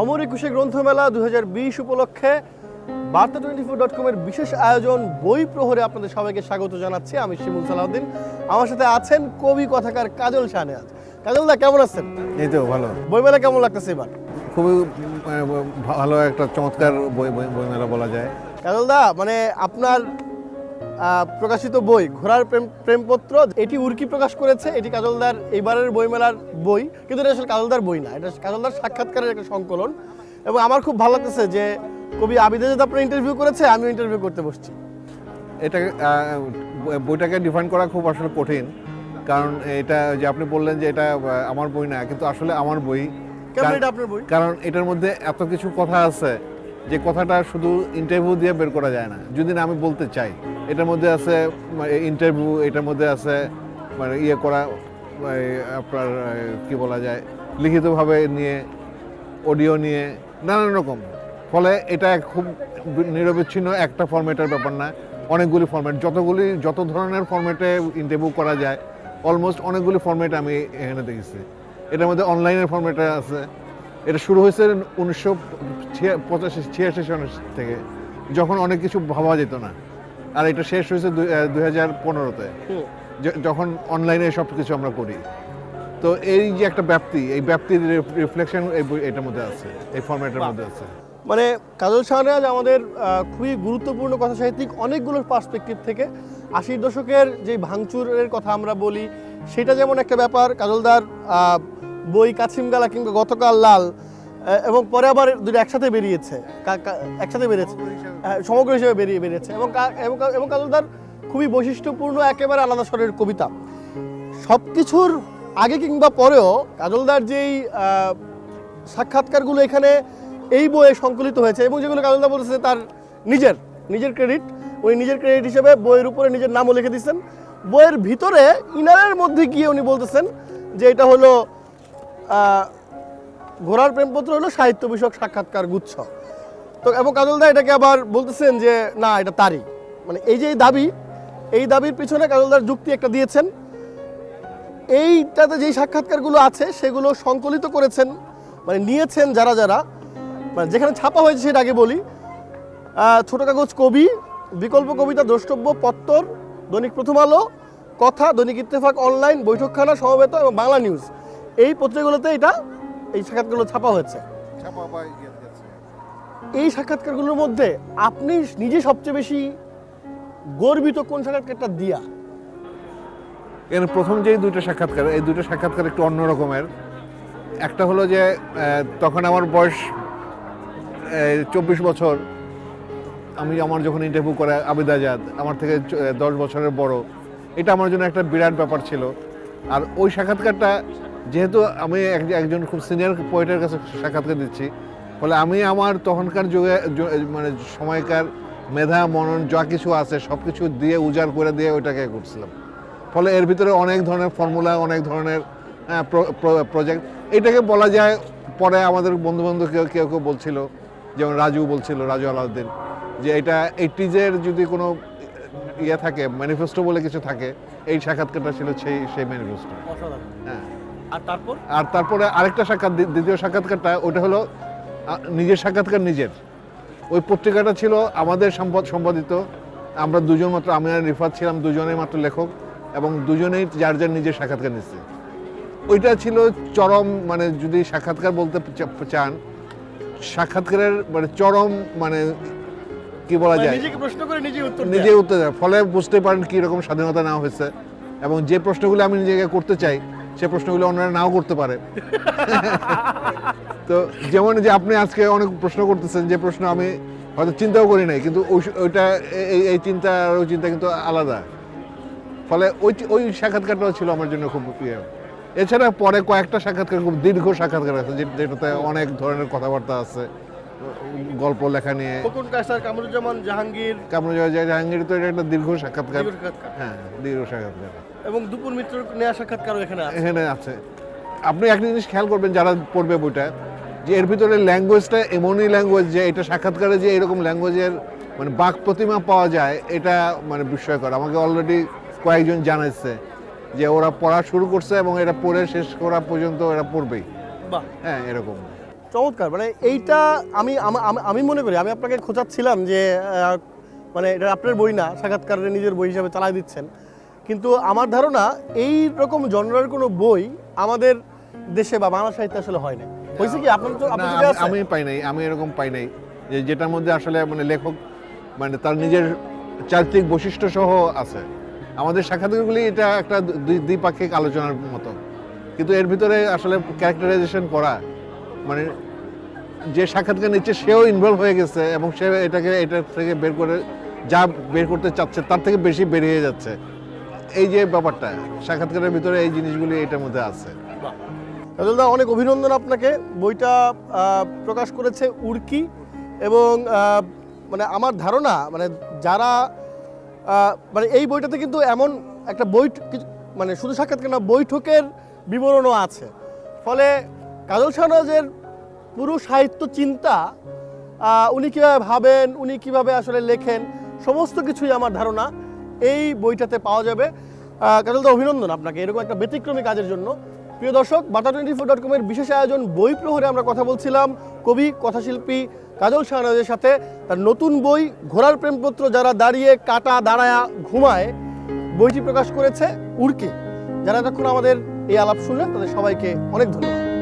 অমর একুশে গ্রন্থমেলা দু হাজার বিশ উপলক্ষে বার্তা টোয়েন্টি ফোর ডট কমের বিশেষ আয়োজন বই প্রহরে আপনাদের সবাইকে স্বাগত জানাচ্ছি। আমি শিমুল সালাউদ্দিন। আমার সাথে আছেন কবি কথাকার কাজল শাহনেয়াজ। কাজল দা কেমন আছেন? এই তো ভালো। বইমেলা কেমন লাগতেছে এবার? খুবই ভালো একটা চমৎকার বই বই বইমেলা বলা যায়। কাজল দা মানে আপনার প্রকাশিত বই ঘোড়ার প্রেম প্রেমপত্র এটি উর্কি প্রকাশ করেছে এটি কাজলদার এইবারের বইমেলার বই কিন্তু এটা আসলে কাজলদার বই না এটা কাজলদার সাক্ষাৎকারের একটা সংকলন। এবং আমার খুব ভালো লাগতেছে যে কবি আবিদা যদি আপনার ইন্টারভিউ করেছে আমিও ইন্টারভিউ করতে বসছি। এটা বইটাকে ডিফাইন করা খুব আসলে কঠিন কারণ এটা যে আপনি বললেন যে এটা আমার বই না কিন্তু আসলে আমার বই কেমন এটা আপনার বই? কারণ এটার মধ্যে এত কিছু কথা আছে যে কথাটা শুধু ইন্টারভিউ দিয়ে বের করা যায় না যদি না আমি বলতে চাই। এটার মধ্যে আছে ইন্টারভিউ এটার মধ্যে আছে মানে ইয়ে করা মানে আপনার কি বলা যায়, লিখিতভাবে নিয়ে অডিও নিয়ে, নানান রকম। ফলে এটা খুব নিরবিচ্ছিন্ন একটা ফরম্যাটের ব্যাপার না, অনেকগুলি ফরম্যাট যতগুলি, যত ধরনের ফরম্যাটে ইন্টারভিউ করা যায় অলমোস্ট অনেকগুলি ফরম্যাট আমি এখানে দেখেছি। এটার মধ্যে অনলাইনের ফরম্যাটে আছে। এটা শুরু হয়েছে উনিশশো পঁচাশি, ছিয়াশি সনের থেকে, যখন অনেক কিছু ভাবা যেত না। আর এটা শেষ হয়েছে দুই হাজার পনেরোতে। যখন অনলাইনে সব কিছু আমরা করি। তো এই যে একটা ব্যাপ্তি এই ব্যাপ্তির রিফ্লেকশন এটার মধ্যে আছে এই ফরম্যাটের মধ্যে আছে। মানে কাজল শাহনাজ আমাদের খুবই গুরুত্বপূর্ণ কথা সাহিত্যিক অনেকগুলো পার্সপেক্টিভ থেকে আশির দশকের যে ভাঙচুরের কথা আমরা বলি সেটা যেমন একটা ব্যাপার কাজলদার বই কাছিমগালা কিংবা গতকাল লাল এবং পরে আবার দুটো একসাথে বেরিয়েছে। একসাথে বেরিয়েছে। হ্যাঁ, সমগ্র হিসেবে বেরিয়ে বেরিয়েছে। এবং এবং কাজলদার খুবই বৈশিষ্ট্যপূর্ণ একেবারে আলাদা স্বরের কবিতা। সব কিছুর আগে কিংবা পরেও কাজলদার যেই সাক্ষাৎকারগুলো এখানে এই বইয়ে সংকলিত হয়েছে এবং যেগুলো কাজলদা বলতেছে তার নিজের নিজের ক্রেডিট উনি নিজের ক্রেডিট হিসেবে বইয়ের উপরে নিজের নামও লিখে দিচ্ছেন। বইয়ের ভিতরে ইনারের মধ্যে গিয়ে উনি বলতেছেন যে এটা হলো ঘোড়ার প্রেমপত্র হলো সাহিত্য বিষয়ক সাক্ষাৎকার গুচ্ছ। তো, এবং কাজলদা এটাকে আবার বলতেছেন যে, না, এটা তারই। মানে এই যে দাবি, এই দাবির পিছনে কাজলদার যুক্তি একটা দিয়েছেন। এইটাতে যেই সাক্ষাৎকারগুলো আছে, সেগুলো সংকলিত করেছেন মানে নিয়েছেন যারা যারা মানে যেখানে ছাপা হয়েছে সেটা আগে বলি। ছোট কাগজ কবি, বিকল্প কবিতা দ্রষ্টব্য, পত্তর, দৈনিক প্রথম আলো, কথা, দৈনিক ইত্তেফাক অনলাইন, বৈঠকখানা, সমবেত এবং বাংলা নিউজ। এই পত্রিকাগুলোতে এটা এই সাক্ষাৎকারগুলো ছাপা হয়েছে। এই সাক্ষাৎকারগুলোর মধ্যে আপনি নিজে সবচেয়ে বেশি গর্বিত কোন সাক্ষাৎকারটা দিয়া? এখানে প্রথম যেই দুইটা সাক্ষাৎকার, এই দুইটা সাক্ষাৎকার একটু অন্য রকমের। একটা হলো যে তখন আমার বয়স চব্বিশ বছর। আমি আমার যখন ইন্টারভিউ করে আবিদ আজাদ আমার থেকে দশ বছরের বড়। এটা আমার জন্য একটা বিরাট ব্যাপার ছিল। আর ওই সাক্ষাৎকারটা যেহেতু আমি এক- একজন খুব সিনিয়র পোয়েটের কাছে সাক্ষাৎকার দিচ্ছি ফলে আমি আমার তখনকার যুগে মানে সময়কার মেধা মনন যা কিছু আছে সব কিছু দিয়ে উজাড় করে দিয়ে ওইটাকে করছিলাম। ফলে এর ভিতরে অনেক ধরনের ফর্মুলা অনেক ধরনের প্রজেক্ট এটাকে বলা যায় পরে আমাদের বন্ধু বান্ধব কেউ কেউ কেউ বলছিল যেমন রাজু বলছিল রাজু আলাউদ্দিন যে এটা এইটিজের যদি কোনো ইয়ে থাকে ম্যানিফেস্টো বলে কিছু থাকে এই সাক্ষাৎকারটা ছিল সেই সেই ম্যানিফেস্টো হ্যাঁ। আর তারপর? আর তারপরে আরেকটা সাক্ষাৎ দ্বিতীয় সাক্ষাৎকারটা ওটা হলো নিজের সাক্ষাৎকার নিজের। ওই পত্রিকাটা ছিল আমাদের সম্পদ সম্পাদিত। আমরা দুজন মাত্র আমি আর রিফাত ছিলাম দুজনেই মাত্র লেখক এবং দুজনেই যার যার নিজের সাক্ষাৎকার নিচ্ছে। ওইটা ছিল চরম মানে যদি সাক্ষাৎকার বলতে চান সাক্ষাৎকারের মানে চরম মানে কি বলা যায়? নিজেকে প্রশ্ন করে নিজে উত্তর নিজে উত্তর দেয়। ফলে বুঝতে পারেন কি রকম স্বাধীনতা নেওয়া হয়েছে এবং যে প্রশ্নগুলো আমি নিজেকে করতে চাই সে প্রশ্নগুলো অন্যরা নাও করতে পারে। তো যেমন যে আপনি আজকে অনেক প্রশ্ন করতেছেন যে প্রশ্ন আমি হয়তো চিন্তাও করি নাই কিন্তু ওইটা এই- চিন্তা আর ওই চিন্তা কিন্তু আলাদা। ফলে ওই ওই সাক্ষাৎকারটাও ছিল আমার জন্য খুব প্রিয়। এছাড়া পরে কয়েকটা সাক্ষাৎকার খুব দীর্ঘ সাক্ষাৎকার আছে যেটাতে অনেক ধরনের কথাবার্তা আছে গল্প লেখা নিয়ে। খোকন কামরুজ্জামান জাহাঙ্গীর। কামরুজ্জামান জাহাঙ্গীর তো এটা একটা দীর্ঘ সাক্ষাৎকার। হ্যাঁ দীর্ঘ সাক্ষাৎকার। এবং দুপুর মিত্র নেওয়া সাক্ষাৎকারও এখানে আছে? এখানে আছে। আপনি একটা জিনিস খেয়াল করবেন যারা পড়বে বইটা যে এর ভিতরে ল্যাঙ্গুয়েজটা এমনই ল্যাঙ্গুয়েজ যে এটা সাক্ষাৎকারে যে এরকম ল্যাঙ্গুয়েজের মানে বাক প্রতিমা পাওয়া যায় এটা মানে বিস্ময়কর। আমাকে অলরেডি কয়েকজন জানাচ্ছে যে ওরা পড়া শুরু করছে এবং এটা পড়ে শেষ করা পর্যন্ত এরা পড়বেই। বাহ। হ্যাঁ এরকম। চমৎকার। মানে এইটা আমি আমা- আমা- আমি মনে করি আমি আপনাকে খোঁজাচ্ছিলাম যে মানে এটা আপনার বই না সাক্ষাৎকারের নিজের বই হিসাবে চালাই দিচ্ছেন। কিন্তু আমার ধারণা এই রকম জনরার কোনো বই আমাদের দেশে বা বাংলা সাহিত্যে আসলে হয় না হয়েছে কি? আপনার তো আমি- পাই নাই আমি এরকম পাই নাই যে যেটার মধ্যে আসলে মানে লেখক মানে তার নিজের চারিত্রিক বৈশিষ্ট্য সহ আছে। আমাদের সাক্ষাৎকারগুলি এটা একটা দ্বিপাক্ষিক আলোচনার মতো। কিন্তু এর ভিতরে আসলে ক্যারেক্টারাইজেশন করা মানে যে সাক্ষাৎকার নিচ্ছে সেও ইনভলভ হয়ে গেছে এবং সে এটাকে এটা থেকে বের করে যা বের করতে চাচ্ছে তার থেকে বেশি বেরিয়ে যাচ্ছে। এই যে ব্যাপারটা, সাক্ষাৎকারের ভিতরে এই জিনিসগুলি এটার মধ্যে আছে। কাজলদা অনেক অভিনন্দন আপনাকে। বইটা প্রকাশ করেছে উর্কি এবং মানে আমার ধারণা মানে যারা মানে এই বইটাতে কিন্তু এমন একটা বই মানে শুধু সাক্ষাৎকার না বৈঠকের বিবরণও আছে। ফলে কাজল শাহনাজের পুরো সাহিত্য চিন্তা উনি কীভাবে ভাবেন, উনি কীভাবে আসলে লেখেন, সমস্ত কিছুই আমার ধারণা। এই বইটাতে পাওয়া যাবে। কাজলদা অভিনন্দন আপনাকে। এরকম একটা ব্যতিক্রমী কাজের জন্য। প্রিয় দর্শক বাটা টোয়েন্টি ফোর ডট কমের বিশেষ আয়োজন বই প্রহরে আমরা কথা বলছিলাম। কবি, কথাশিল্পী কাজল শাহনাজের সাথে। তার নতুন বই, ঘোড়ার প্রেমপত্র যারা দাঁড়িয়ে, কাটা, দাঁড়ায়া, ঘুমায়, বইটি প্রকাশ করেছে উড়কি যারা এতক্ষণ আমাদের এই আলাপ শুনলেন, তাদের সবাইকে অনেক ধন্যবাদ।